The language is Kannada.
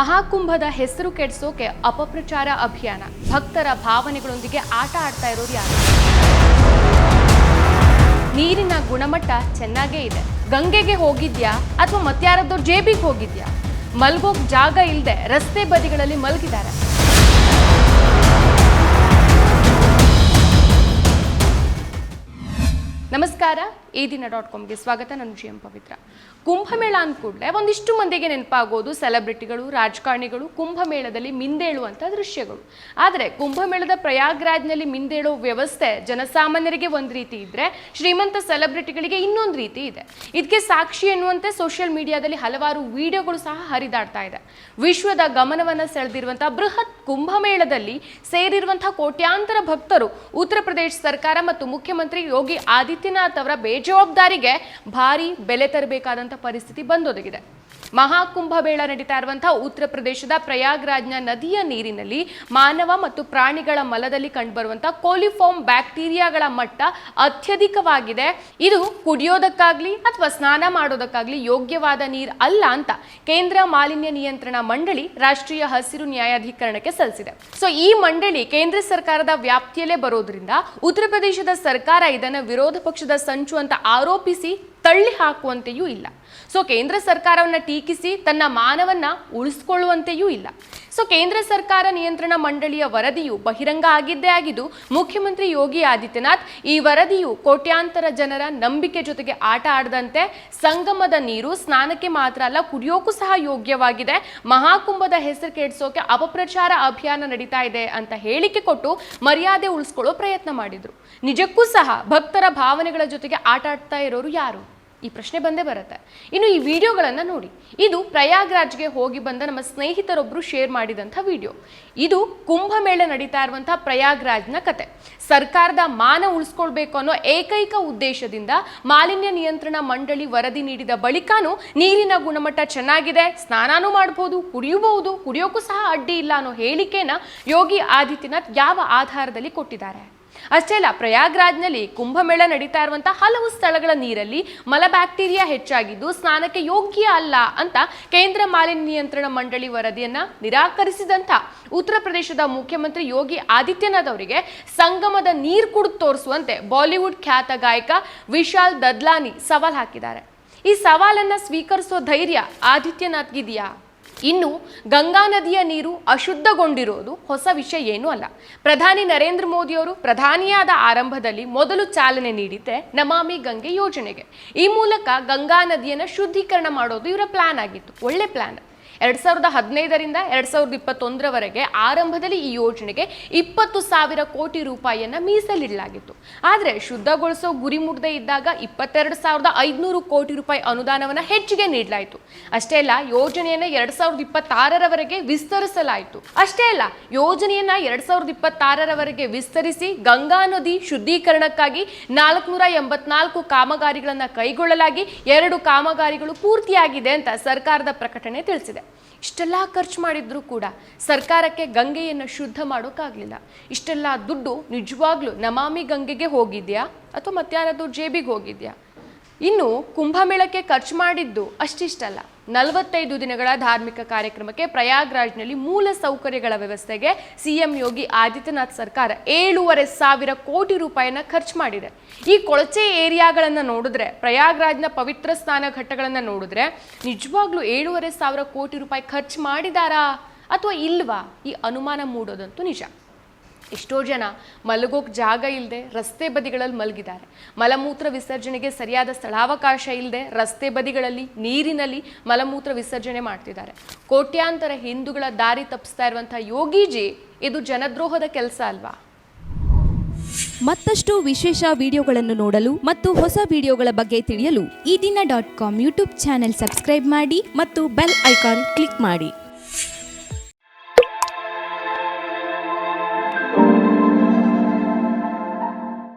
ಮಹಾಕುಂಭದ ಹೆಸರು ಕೆಡಿಸೋಕೆ ಅಪಪ್ರಚಾರ ಅಭಿಯಾನ. ಭಕ್ತರ ಭಾವನೆಗಳೊಂದಿಗೆ ಆಟ ಆಡ್ತಾ ಇರೋರು ಯಾರು? ನೀರಿನ ಗುಣಮಟ್ಟ ಚೆನ್ನಾಗೇ ಇದೆ. ಗಂಗೆಗೆ ಹೋಗಿದ್ಯಾ ಅಥವಾ ಮತ್ಯಾರದ್ದೋ ಜೇಬಿಗೆ ಹೋಗಿದ್ಯಾ? ಮಲ್ಗೋಕ್ ಜಾಗ ಇಲ್ಲದೆ ರಸ್ತೆ ಬದಿಗಳಲ್ಲಿ ಮಲಗಿದ್ದಾರೆ ನಮಸ್ಕಾರ, ಈ ದಿನ ಡಾಟ್ ಕಾಮ್ಗೆ ಸ್ವಾಗತ, ನಾನು ಜಿ ಎಂ ಪವಿತ್ರ. ಕುಂಭಮೇಳ ಅಂದ ಕೂಡಲೇ ಒಂದಿಷ್ಟು ಮಂದಿಗೆ ನೆನಪಾಗೋದು ಸೆಲೆಬ್ರಿಟಿಗಳು, ರಾಜಕಾರಣಿಗಳು ಕುಂಭಮೇಳದಲ್ಲಿ ಮಿಂದೇಳುವಂಥ ದೃಶ್ಯಗಳು. ಆದರೆ ಕುಂಭಮೇಳದ ಪ್ರಯಾಗ್ರಾಜ್ನಲ್ಲಿ ಮಿಂದೇಳೋ ವ್ಯವಸ್ಥೆ ಜನಸಾಮಾನ್ಯರಿಗೆ ಒಂದು ರೀತಿ ಇದ್ದರೆ ಶ್ರೀಮಂತ ಸೆಲೆಬ್ರಿಟಿಗಳಿಗೆ ಇನ್ನೊಂದು ರೀತಿ ಇದೆ. ಇದಕ್ಕೆ ಸಾಕ್ಷಿ ಎನ್ನುವಂತೆ ಸೋಷಿಯಲ್ ಮೀಡಿಯಾದಲ್ಲಿ ಹಲವಾರು ವಿಡಿಯೋಗಳು ಸಹ ಹರಿದಾಡ್ತಾ ಇದೆ. ವಿಶ್ವದ ಗಮನವನ್ನು ಸೆಳೆದಿರುವಂಥ ಬೃಹತ್ ಕುಂಭಮೇಳದಲ್ಲಿ ಸೇರಿರುವಂಥ ಕೋಟ್ಯಾಂತರ ಭಕ್ತರು ಉತ್ತರ ಪ್ರದೇಶ ಸರ್ಕಾರ ಮತ್ತು ಮುಖ್ಯಮಂತ್ರಿ ಯೋಗಿ ಆದಿತ್ಯನಾಥ್ ಅವರ ಬೇಜವಾಬ್ದಾರಿಗೆ ಭಾರಿ ಬೆಲೆ ತರಬೇಕಾದಂಥ ಪರಿಸ್ಥಿತಿ ಬಂದೊದಗಿದೆ. ಮಹಾಕುಂಭಮೇಳ ನಡೀತಾ ಇರುವಂತಹ ಉತ್ತರ ಪ್ರದೇಶದ ಪ್ರಯಾಗ್ರಾಜ್ನ ನದಿಯ ನೀರಿನಲ್ಲಿ ಮಾನವ ಮತ್ತು ಪ್ರಾಣಿಗಳ ಮಲದಲ್ಲಿ ಕಂಡುಬರುವಂತಹ ಕೋಲಿಫಾರ್ಮ್ ಬ್ಯಾಕ್ಟೀರಿಯಾಗಳ ಮಟ್ಟ ಅತ್ಯಧಿಕವಾಗಿದೆ. ಇದು ಕುಡಿಯೋದಕ್ಕಾಗ್ಲಿ ಅಥವಾ ಸ್ನಾನ ಮಾಡೋದಕ್ಕಾಗ್ಲಿ ಯೋಗ್ಯವಾದ ನೀರು ಅಲ್ಲ ಅಂತ ಕೇಂದ್ರ ಮಾಲಿನ್ಯ ನಿಯಂತ್ರಣ ಮಂಡಳಿ ರಾಷ್ಟ್ರೀಯ ಹಸಿರು ನ್ಯಾಯಾಧೀಕರಣಕ್ಕೆ ಸಲ್ಲಿಸಿದೆ. ಸೊ, ಈ ಮಂಡಳಿ ಕೇಂದ್ರ ಸರ್ಕಾರದ ವ್ಯಾಪ್ತಿಯಲ್ಲೇ ಬರೋದ್ರಿಂದ ಉತ್ತರ ಪ್ರದೇಶದ ಸರ್ಕಾರ ಇದನ್ನ ವಿರೋಧ ಪಕ್ಷದ ಸಂಚು ಅಂತ ಆರೋಪಿಸಿ ತಳ್ಳಿ ಹಾಕುವಂತೆಯೂ ಇಲ್ಲ. ಸೊ ಕೇಂದ್ರ ಸರ್ಕಾರವನ್ನು ಟೀಕಿಸಿ ತನ್ನ ಮಾನವನ್ನ ಉಳಿಸ್ಕೊಳ್ಳುವಂತೆಯೂ ಇಲ್ಲ. ಸೊ ಕೇಂದ್ರ ಸರ್ಕಾರ ನಿಯಂತ್ರಣ ಮಂಡಳಿಯ ವರದಿಯು ಬಹಿರಂಗ ಆಗಿದ್ದೇ ಆಗಿದ್ದು, ಮುಖ್ಯಮಂತ್ರಿ ಯೋಗಿ ಆದಿತ್ಯನಾಥ್ ಈ ವರದಿಯು ಕೋಟ್ಯಾಂತರ ಜನರ ನಂಬಿಕೆ ಜೊತೆಗೆ ಆಟ ಆಡದಂತೆ ಸಂಗಮದ ನೀರು, ಸ್ನಾನಕ್ಕೆ ಮಾತ್ರ ಅಲ್ಲ, ಕುಡಿಯೋಕ್ಕೂ ಸಹ ಯೋಗ್ಯವಾಗಿದೆ. ಮಹಾಕುಂಭದ ಹೆಸರು ಕೆಡಿಸೋಕೆ ಅಪಪ್ರಚಾರ ಅಭಿಯಾನ ನಡೀತಾ ಇದೆ ಅಂತ ಹೇಳಿಕೆ ಕೊಟ್ಟು ಮರ್ಯಾದೆ ಉಳಿಸ್ಕೊಳ್ಳೋ ಪ್ರಯತ್ನ ಮಾಡಿದ್ರು. ನಿಜಕ್ಕೂ ಸಹ ಭಕ್ತರ ಭಾವನೆಗಳ ಜೊತೆಗೆ ಆಟ ಆಡ್ತಾ ಇರೋರು ಯಾರು? ಈ ಪ್ರಶ್ನೆ ಬಂದೇ ಬರುತ್ತೆ. ಇನ್ನು ಈ ವಿಡಿಯೋಗಳನ್ನು ನೋಡಿ. ಇದು ಪ್ರಯಾಗ್ರಾಜ್ಗೆ ಹೋಗಿ ಬಂದ ನಮ್ಮ ಸ್ನೇಹಿತರೊಬ್ಬರು ಶೇರ್ ಮಾಡಿದಂಥ ವಿಡಿಯೋ. ಇದು ಕುಂಭಮೇಳ ನಡೀತಾ ಇರುವಂಥ ಪ್ರಯಾಗ್ರಾಜ್ನ ಕತೆ. ಸರ್ಕಾರದ ಮಾನ ಉಳಿಸ್ಕೊಳ್ಬೇಕು ಅನ್ನೋ ಏಕೈಕ ಉದ್ದೇಶದಿಂದ ಮಾಲಿನ್ಯ ನಿಯಂತ್ರಣ ಮಂಡಳಿ ವರದಿ ನೀಡಿದ ಬಳಿಕನೂ ನೀರಿನ ಗುಣಮಟ್ಟ ಚೆನ್ನಾಗಿದೆ, ಸ್ನಾನನೂ ಮಾಡ್ಬೋದು, ಕುಡಿಯಬಹುದು, ಕುಡಿಯೋಕ್ಕೂ ಸಹ ಅಡ್ಡಿ ಇಲ್ಲ ಅನ್ನೋ ಹೇಳಿಕೆನ ಯೋಗಿ ಆದಿತ್ಯನಾಥ್ ಯಾವ ಆಧಾರದಲ್ಲಿ ಕೊಟ್ಟಿದ್ದಾರೆ? ಅಷ್ಟೇ ಅಲ್ಲ, ಪ್ರಯಾಗ್ರಾಜ್ನಲ್ಲಿ ಕುಂಭಮೇಳ ನಡೀತಾ ಇರುವಂತಹ ಹಲವು ಸ್ಥಳಗಳ ನೀರಲ್ಲಿ ಮಲ ಬ್ಯಾಕ್ಟೀರಿಯಾ ಹೆಚ್ಚಾಗಿದ್ದು ಸ್ನಾನಕ್ಕೆ ಯೋಗ್ಯ ಅಲ್ಲ ಅಂತ ಕೇಂದ್ರ ಮಾಲಿನ್ಯ ನಿಯಂತ್ರಣ ಮಂಡಳಿ ವರದಿಯನ್ನ ನಿರಾಕರಿಸಿದಂತ ಉತ್ತರ ಪ್ರದೇಶದ ಮುಖ್ಯಮಂತ್ರಿ ಯೋಗಿ ಆದಿತ್ಯನಾಥ್ ಅವರಿಗೆ ಸಂಗಮದ ನೀರು ಕುಡಿದು ತೋರಿಸುವಂತೆ ಬಾಲಿವುಡ್ ಖ್ಯಾತ ಗಾಯಕ ವಿಶಾಲ್ ದದ್ಲಾನಿ ಸವಾಲ್ ಹಾಕಿದ್ದಾರೆ. ಈ ಸವಾಲನ್ನ ಸ್ವೀಕರಿಸೋ ಧೈರ್ಯ ಆದಿತ್ಯನಾಥ್ಗಿದೆಯಾ? ಇನ್ನು ಗಂಗಾ ನದಿಯ ನೀರು ಅಶುದ್ಧಗೊಂಡಿರೋದು ಹೊಸ ವಿಷಯ ಏನೂ ಅಲ್ಲ. ಪ್ರಧಾನಿ ನರೇಂದ್ರ ಮೋದಿಯವರು ಪ್ರಧಾನಿಯಾದ ಆರಂಭದಲ್ಲಿ ಮೊದಲು ಚಾಲನೆ ನೀಡಿದ್ದೆ ನಮಾಮಿ ಗಂಗೆ ಯೋಜನೆಗೆ. ಈ ಮೂಲಕ ಗಂಗಾ ನದಿಯನ್ನು ಶುದ್ಧೀಕರಣ ಮಾಡೋದು ಇವರ ಪ್ಲಾನ್ ಆಗಿತ್ತು. ಒಳ್ಳೆ ಪ್ಲಾನ್ ಎರಡ್ ಸಾವಿರದ ಹದಿನೈದರಿಂದ ಎರಡ್ ಸಾವಿರದ ಇಪ್ಪತ್ತೊಂದರವರೆಗೆ ಆರಂಭದಲ್ಲಿ ಈ ಯೋಜನೆಗೆ ಇಪ್ಪತ್ತು ಸಾವಿರ ಕೋಟಿ ರೂಪಾಯಿಯನ್ನ ಮೀಸಲಿಡಲಾಗಿತ್ತು. ಆದರೆ ಶುದ್ಧಗೊಳಿಸೋ ಗುರಿ ಮುಟ್ಟದೇ ಇದ್ದಾಗ ಇಪ್ಪತ್ತೆರಡು ಸಾವಿರದ ಐದುನೂರು ಕೋಟಿ ರೂಪಾಯಿ ಅನುದಾನವನ್ನು ಹೆಚ್ಚಿಗೆ ನೀಡಲಾಯಿತು. ಅಷ್ಟೇ ಅಲ್ಲ, ಯೋಜನೆಯನ್ನ ಎರಡ್ ಸಾವಿರದ ಇಪ್ಪತ್ತಾರರವರೆಗೆ ವಿಸ್ತರಿಸಲಾಯಿತು. ಅಷ್ಟೇ ಅಲ್ಲ, ಯೋಜನೆಯನ್ನ ಎರಡ್ ಸಾವಿರದ ಇಪ್ಪತ್ತಾರರವರೆಗೆ ವಿಸ್ತರಿಸಿ ಗಂಗಾ ನದಿ ಶುದ್ಧೀಕರಣಕ್ಕಾಗಿ ನಾಲ್ಕುನೂರ ಎಂಬತ್ನಾಲ್ಕು ಕಾಮಗಾರಿಗಳನ್ನು ಕೈಗೊಳ್ಳಲಾಗಿ ಎರಡು ಕಾಮಗಾರಿಗಳು ಪೂರ್ತಿಯಾಗಿದೆ ಅಂತ ಸರ್ಕಾರದ ಪ್ರಕಟಣೆ ತಿಳಿಸಿದೆ. ಇಷ್ಟೆಲ್ಲ ಖರ್ಚು ಮಾಡಿದ್ರೂ ಕೂಡ ಸರ್ಕಾರಕ್ಕೆ ಗಂಗೆಯನ್ನು ಶುದ್ಧ ಮಾಡೋಕ್ಕಾಗಲಿಲ್ಲ. ಇಷ್ಟೆಲ್ಲ ದುಡ್ಡು ನಿಜವಾಗ್ಲೂ ನಮಾಮಿ ಗಂಗೆಗೆ ಹೋಗಿದ್ಯಾ ಅಥವಾ ಮತ್ತಾರದು ಜೇಬಿಗೆ ಹೋಗಿದ್ಯಾ? ಇನ್ನು ಕುಂಭಮೇಳಕ್ಕೆ ಖರ್ಚು ಮಾಡಿದ್ದು ಅಷ್ಟಿಷ್ಟಲ್ಲ. ನಲವತ್ತೈದು ದಿನಗಳ ಧಾರ್ಮಿಕ ಕಾರ್ಯಕ್ರಮಕ್ಕೆ ಪ್ರಯಾಗ್ರಾಜ್ನಲ್ಲಿ ಮೂಲ ಸೌಕರ್ಯಗಳ ವ್ಯವಸ್ಥೆಗೆ ಸಿಎಂ ಯೋಗಿ ಆದಿತ್ಯನಾಥ್ ಸರ್ಕಾರ ಏಳೂವರೆ ಸಾವಿರ ಕೋಟಿ ರೂಪಾಯಿನ ಖರ್ಚು ಮಾಡಿದೆ. ಈ ಕೊಳಚೆ ಏರಿಯಾಗಳನ್ನು ನೋಡಿದ್ರೆ, ಪ್ರಯಾಗ್ರಾಜ್ನ ಪವಿತ್ರ ಸ್ನಾನ ಘಟ್ಟಗಳನ್ನು ನೋಡಿದ್ರೆ ನಿಜವಾಗ್ಲೂ ಏಳೂವರೆ ಸಾವಿರ ಕೋಟಿ ರೂಪಾಯಿ ಖರ್ಚು ಮಾಡಿದಾರಾ ಅಥವಾ ಇಲ್ವಾ? ಈ ಅನುಮಾನ ಮೂಡೋದಂತೂ ನಿಜ. ಎಷ್ಟೋ ಜನ ಮಲಗೋಕ್ ಜಾಗ ಇಲ್ಲದೆ ರಸ್ತೆ ಬದಿಗಳಲ್ಲಿ ಮಲಗಿದ್ದಾರೆ. ಮಲಮೂತ್ರ ವಿಸರ್ಜನೆಗೆ ಸರಿಯಾದ ಸ್ಥಳಾವಕಾಶ ಇಲ್ಲದೆ ರಸ್ತೆ ಬದಿಗಳಲ್ಲಿ, ನೀರಿನಲ್ಲಿ ಮಲಮೂತ್ರ ವಿಸರ್ಜನೆ ಮಾಡ್ತಿದ್ದಾರೆ. ಕೋಟ್ಯಾಂತರ ಹಿಂದೂಗಳ ದಾರಿ ತಪ್ಪಿಸ್ತಾ ಇರುವಂಥ ಯೋಗೀಜಿ, ಇದು ಜನದ್ರೋಹದ ಕೆಲಸ ಅಲ್ವಾ? ಮತ್ತಷ್ಟು ವಿಶೇಷ ವಿಡಿಯೋಗಳನ್ನು ನೋಡಲು ಮತ್ತು ಹೊಸ ವಿಡಿಯೋಗಳ ಬಗ್ಗೆ ತಿಳಿಯಲು Ee Dina dot com YouTube channel subscribe ಮಾಡಿ ಮತ್ತು ಬೆಲ್ ಐಕಾನ್ ಕ್ಲಿಕ್ ಮಾಡಿ.